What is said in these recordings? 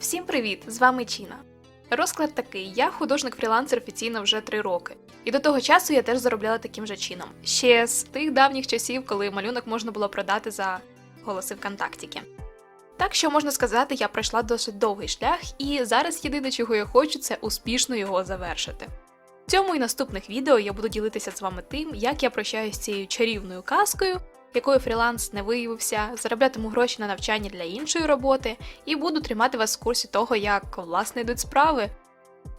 Всім привіт! З вами Чіна. Розклад такий: я художник-фрілансер офіційно вже три роки. І до того часу я теж заробляла таким же чином. Ще з тих давніх часів, коли малюнок можна було продати за голоси ВКонтактіки. Так що можна сказати, я пройшла досить довгий шлях, і зараз єдине, чого я хочу, це успішно його завершити. В цьому і наступних відео я буду ділитися з вами тим, як я прощаюся з цією чарівною казкою, якою фріланс не виявився, зароблятиму гроші на навчання для іншої роботи, і буду тримати вас в курсі того, як власне йдуть справи.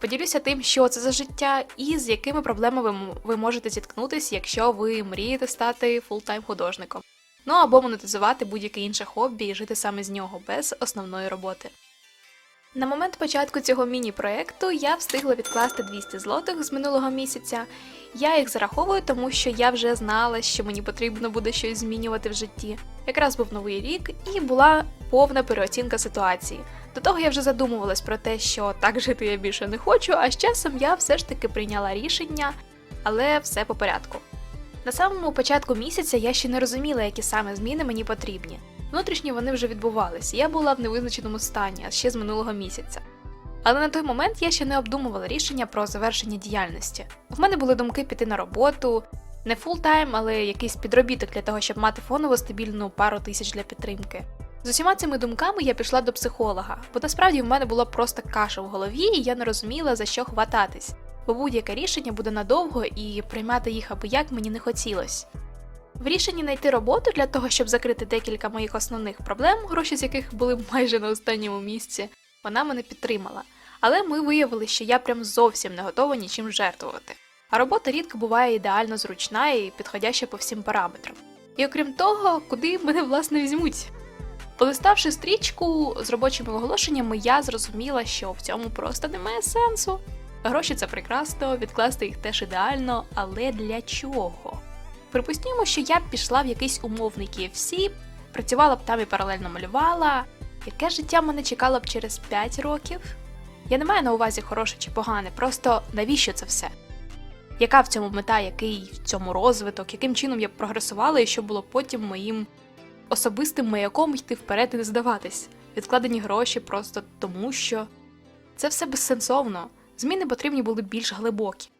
Поділюся тим, що це за життя і з якими проблемами ви можете зіткнутися, якщо ви мрієте стати фултайм художником. Ну або монетизувати будь-яке інше хобі і жити саме з нього без основної роботи. На момент початку цього міні-проекту я встигла відкласти 200 злотих з минулого місяця. Я їх зараховую, тому що я вже знала, що мені потрібно буде щось змінювати в житті. Якраз був новий рік і була повна переоцінка ситуації. До того я вже задумувалась про те, що так жити я більше не хочу, а з часом я все ж таки прийняла рішення, але все по порядку. На самому початку місяця я ще не розуміла, які саме зміни мені потрібні. Внутрішні вони вже відбувалися, я була в невизначеному стані, а ще з минулого місяця. Але на той момент я ще не обдумувала рішення про завершення діяльності. В мене були думки піти на роботу, не фултайм, але якийсь підробіток для того, щоб мати фоново стабільну пару тисяч для підтримки. З усіма цими думками я пішла до психолога, бо насправді в мене була просто каша в голові, і я не розуміла, за що хвататись, бо будь-яке рішення буде надовго і приймати їх аби як мені не хотілося. В рішенні знайти роботу для того, щоб закрити декілька моїх основних проблем, гроші з яких були майже на останньому місці, вона мене підтримала. Але ми виявили, що я прям зовсім не готова нічим жертвувати. А робота рідко буває ідеально зручна і підходяща по всім параметрам. І окрім того, куди мене власне візьмуть. Полиставши стрічку з робочими оголошеннями, я зрозуміла, що в цьому просто немає сенсу. Гроші це прекрасно, відкласти їх теж ідеально, але для чого? Припустімо, що я б пішла в якийсь умовний KFC, працювала б там і паралельно малювала. Яке життя мене чекало б через 5 років? Я не маю на увазі хороше чи погане, просто навіщо це все? Яка в цьому мета, який в цьому розвиток, яким чином я б прогресувала і що було потім моїм особистим маяком йти вперед і не здаватись, відкладені гроші просто тому, що це все безсенсовно. Зміни потрібні були більш глибокі.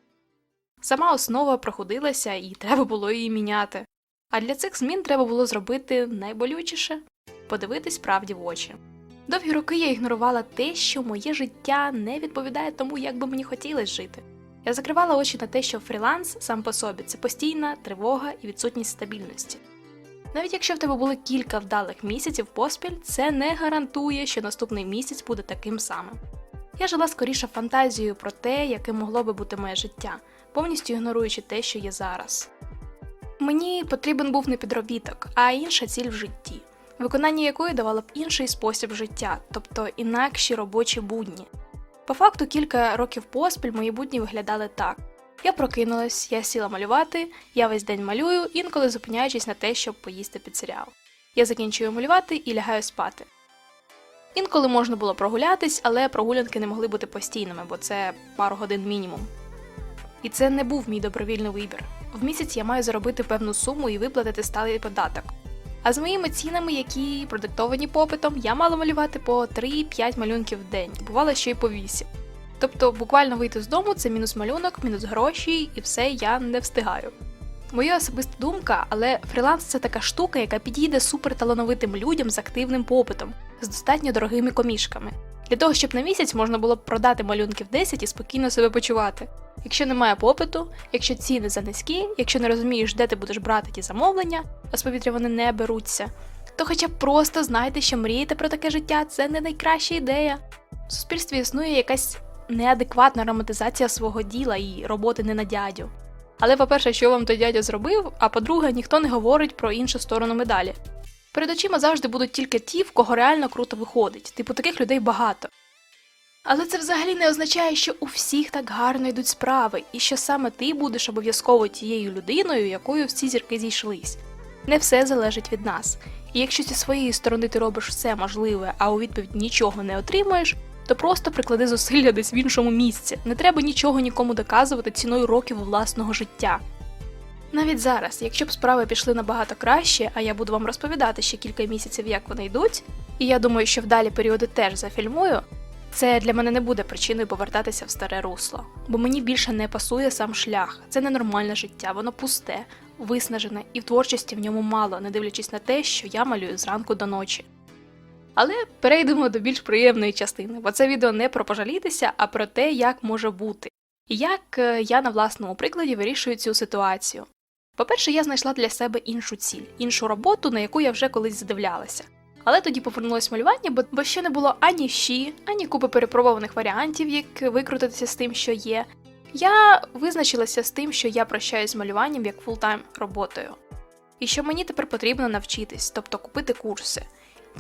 Сама основа проходилася і треба було її міняти. А для цих змін треба було зробити найболючіше подивитись правді в очі. Довгі роки я ігнорувала те, що моє життя не відповідає тому, як би мені хотілося жити. Я закривала очі на те, що фріланс сам по собі це постійна тривога і відсутність стабільності. Навіть якщо в тебе було кілька вдалих місяців поспіль, це не гарантує, що наступний місяць буде таким самим. Я жила скоріше фантазією про те, яким могло би бути моє життя, повністю ігноруючи те, що є зараз. Мені потрібен був не підробіток, а інша ціль в житті, виконання якої давало б інший спосіб життя, тобто інакші робочі будні. По факту, кілька років поспіль мої будні виглядали так: я прокинулась, я сіла малювати, я весь день малюю, інколи зупиняючись на те, щоб поїсти під серіал. Я закінчую малювати і лягаю спати. Інколи можна було прогулятись, але прогулянки не могли бути постійними, бо це пару годин мінімум. І це не був мій добровільний вибір. В місяць я маю заробити певну суму і виплатити сталий податок. А з моїми цінами, які продиктовані попитом, я мала малювати по 3-5 малюнків в день, бувало ще й по 8. Тобто, буквально вийти з дому це мінус малюнок, мінус гроші, і все я не встигаю. Моя особиста думка, але фріланс це така штука, яка підійде суперталановитим людям з активним попитом, з достатньо дорогими комішками. Для того, щоб на місяць можна було б продати малюнків 10 і спокійно себе почувати. Якщо немає попиту, якщо ціни занизькі, якщо не розумієш, де ти будеш брати ті замовлення, а з повітря вони не беруться, то хоча б просто знайте, що мрієте про таке життя це не найкраща ідея. В суспільстві існує якась неадекватна романтизація свого діла і роботи не на дядю. Але, по-перше, що вам той дядя зробив, а по-друге, ніхто не говорить про іншу сторону медалі. Перед очима завжди будуть тільки ті, в кого реально круто виходить, типу таких людей багато. Але це взагалі не означає, що у всіх так гарно йдуть справи, і що саме ти будеш обов'язково тією людиною, якою всі зірки зійшлись. Не все залежить від нас. І якщо зі своєї сторони ти робиш все можливе, а у відповідь нічого не отримаєш, то просто приклади зусилля десь в іншому місці. Не треба нічого нікому доказувати ціною років власного життя. Навіть зараз, якщо б справи пішли набагато краще, а я буду вам розповідати ще кілька місяців, як вони йдуть, і я думаю, що вдалі періоди теж зафільмую, це для мене не буде причиною повертатися в старе русло, бо мені більше не пасує сам шлях. Це ненормальне життя, воно пусте, виснажене, і в творчості в ньому мало, не дивлячись на те, що я малюю зранку до ночі. Але перейдемо до більш приємної частини, бо це відео не про пожалітися, а про те, як може бути, і як е, я на власному прикладі вирішую цю ситуацію. По-перше, я знайшла для себе іншу ціль, іншу роботу, на яку я вже колись задивлялася. Але тоді повернулось малювання, бо, бо ще не було ані щі, ані купи перепробованих варіантів, як викрутитися з тим, що є. Я визначилася з тим, що я прощаюсь з малюванням як фултайм роботою. І що мені тепер потрібно навчитись, тобто купити курси.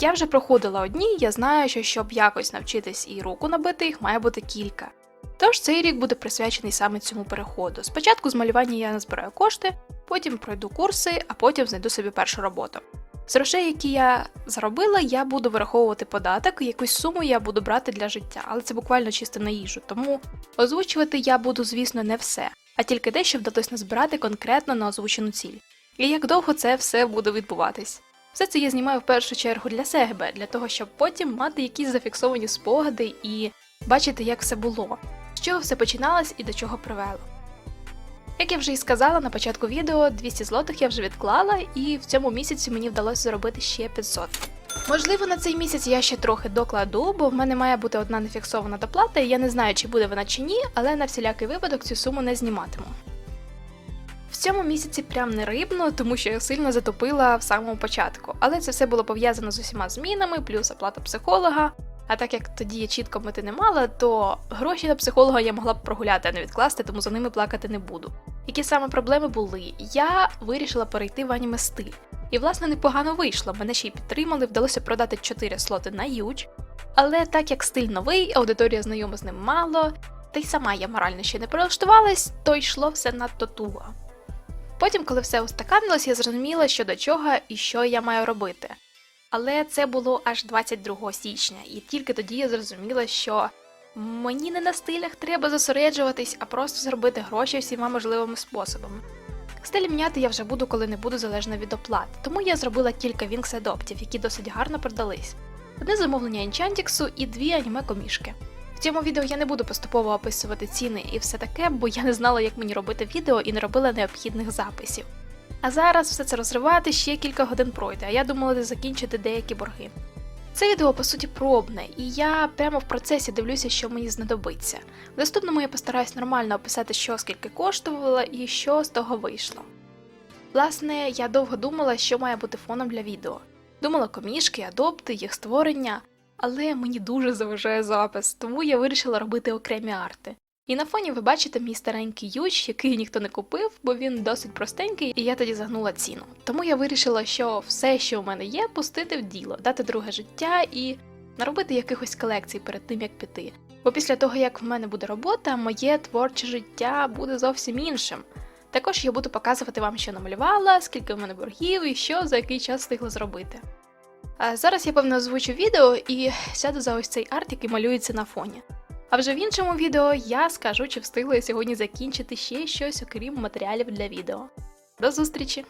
Я вже проходила одні, я знаю, що щоб якось навчитись і руку набити, їх має бути кілька. Тож цей рік буде присвячений саме цьому переходу. Спочатку з малювання я назбираю кошти, потім пройду курси, а потім знайду собі першу роботу. З грошей, які я заробила, я буду вираховувати податок, якусь суму я буду брати для життя, але це буквально чисто на їжу. Тому озвучувати я буду, звісно, не все, а тільки те, що вдалося назбирати конкретно на озвучену ціль. І як довго це все буде відбуватись. Все це я знімаю в першу чергу для себе, для того, щоб потім мати якісь зафіксовані спогади і бачити, як все було, з чого все починалось і до чого привело. Як я вже і сказала на початку відео, 200 злотих я вже відклала, і в цьому місяці мені вдалося заробити ще 500. Можливо, на цей місяць я ще трохи докладу, бо в мене має бути одна нефіксована доплата, і я не знаю, чи буде вона чи ні, але на всілякий випадок цю суму не зніматиму. В цьому місяці прям не рибно, тому що я сильно затопила в самому початку, але це все було пов'язано з усіма змінами, плюс оплата психолога. А так як тоді я чітко мети не мала, то гроші на психолога я могла б прогуляти, а не відкласти, тому за ними плакати не буду. Які саме проблеми були? Я вирішила перейти в аніме стиль. І, власне, непогано вийшло. Мене ще й підтримали, вдалося продати 4 слоти на Юч. Але так як стиль новий, аудиторія знайома з ним мало, та й сама я морально ще не прилаштувалась, то йшло все надто туго. Потім, коли все устаканилось, я зрозуміла, що до чого і що я маю робити. Але це було аж 22 січня, і тільки тоді я зрозуміла, що мені не на стилях треба зосереджуватись, а просто зробити гроші всіма можливими способами. Стиль міняти я вже буду, коли не буду залежна від оплат, тому я зробила кілька Wings адоптів, які досить гарно продались. Одне замовлення Enchantix і дві аніме комішки. В цьому відео я не буду поступово описувати ціни і все таке, бо я не знала, як мені робити відео і не робила необхідних записів. А зараз все це розривати ще кілька годин пройде, а я думала закінчити деякі борги. Це відео по суті пробне, і я прямо в процесі дивлюся, що мені знадобиться. В наступному я постараюсь нормально описати, що скільки коштувало і що з того вийшло. Власне, я довго думала, що має бути фоном для відео. Думала комішки, адопти, їх створення, але мені дуже заважає запис, тому я вирішила робити окремі арти. І на фоні ви бачите мій старенький ющ, який ніхто не купив, бо він досить простенький, і я тоді загнула ціну. Тому я вирішила, що все, що у мене є, пустити в діло, дати друге життя і наробити якихось колекцій перед тим, як піти. Бо після того, як в мене буде робота, моє творче життя буде зовсім іншим. Також я буду показувати вам, що намалювала, скільки в мене боргів і що за який час встигла зробити. А зараз я певно озвучу відео і сяду за ось цей арт, який малюється на фоні. А вже в іншому відео я скажу, чи встигла я сьогодні закінчити ще щось, окрім матеріалів для відео. До зустрічі!